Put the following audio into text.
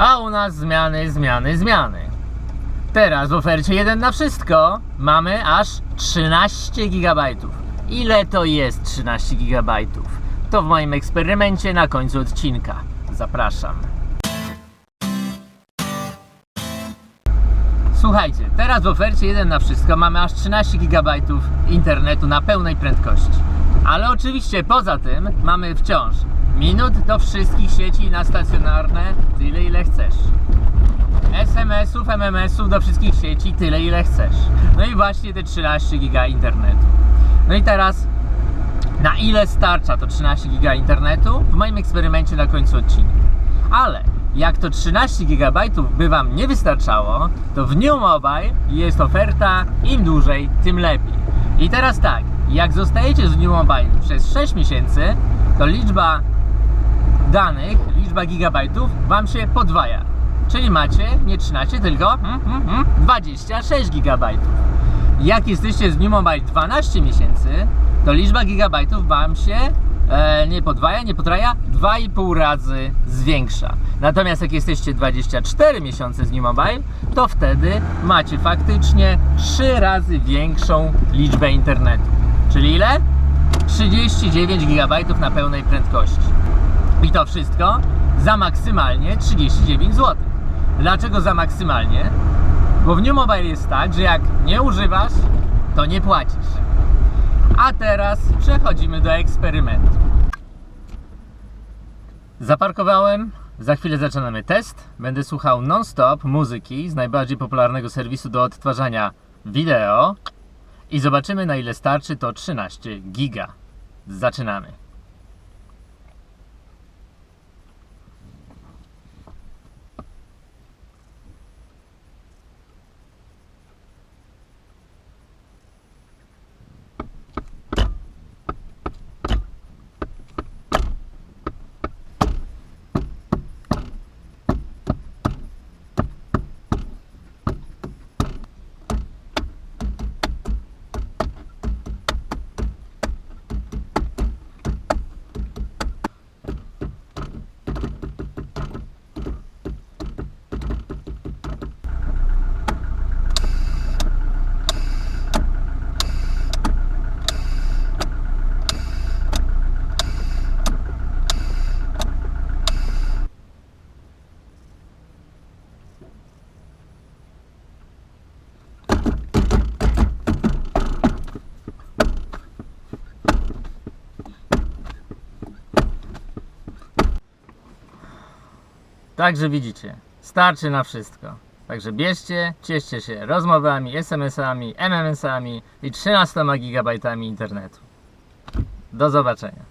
A u nas zmiany, zmiany, zmiany. Teraz w ofercie 1 na wszystko mamy aż 13 GB. Ile to jest 13 GB? To w moim eksperymencie na końcu odcinka. Zapraszam. Słuchajcie, teraz w ofercie 1 na wszystko mamy aż 13 GB internetu na pełnej prędkości. Ale oczywiście poza tym mamy wciąż minut do wszystkich sieci na stacjonarne tyle ile chcesz. SMS-ów, MMS-ów do wszystkich sieci tyle ile chcesz. No i właśnie te 13 giga internetu. No i teraz na ile starcza to 13 giga internetu w moim eksperymencie na końcu odcinka. Ale jak to 13 GB by Wam nie wystarczało, to w New Mobile jest oferta im dłużej, tym lepiej. I teraz tak, jak zostajecie z New Mobile przez 6 miesięcy, to liczba danych, liczba gigabajtów Wam się podwaja. Czyli macie nie 13, tylko mm, mm, mm, 26 gigabajtów. Jak jesteście z New Mobile 12 miesięcy, to liczba gigabajtów Wam się e, nie podwaja, nie potraja, 2,5 razy zwiększa. Natomiast jak jesteście 24 miesiące z New Mobile, to wtedy macie faktycznie 3 razy większą liczbę internetu. Czyli ile? 39 GB na pełnej prędkości. I to wszystko za maksymalnie 39 zł. Dlaczego za maksymalnie? Bo w New Mobile jest tak, że jak nie używasz, to nie płacisz. A teraz przechodzimy do eksperymentu. Zaparkowałem, za chwilę zaczynamy test. Będę słuchał non-stop muzyki z najbardziej popularnego serwisu do odtwarzania wideo i zobaczymy na ile starczy to 13 giga. Zaczynamy. Także widzicie, starczy na wszystko. Także bierzcie, cieszcie się rozmowami, SMS-ami, MMS-ami i 13 GB internetu. Do zobaczenia.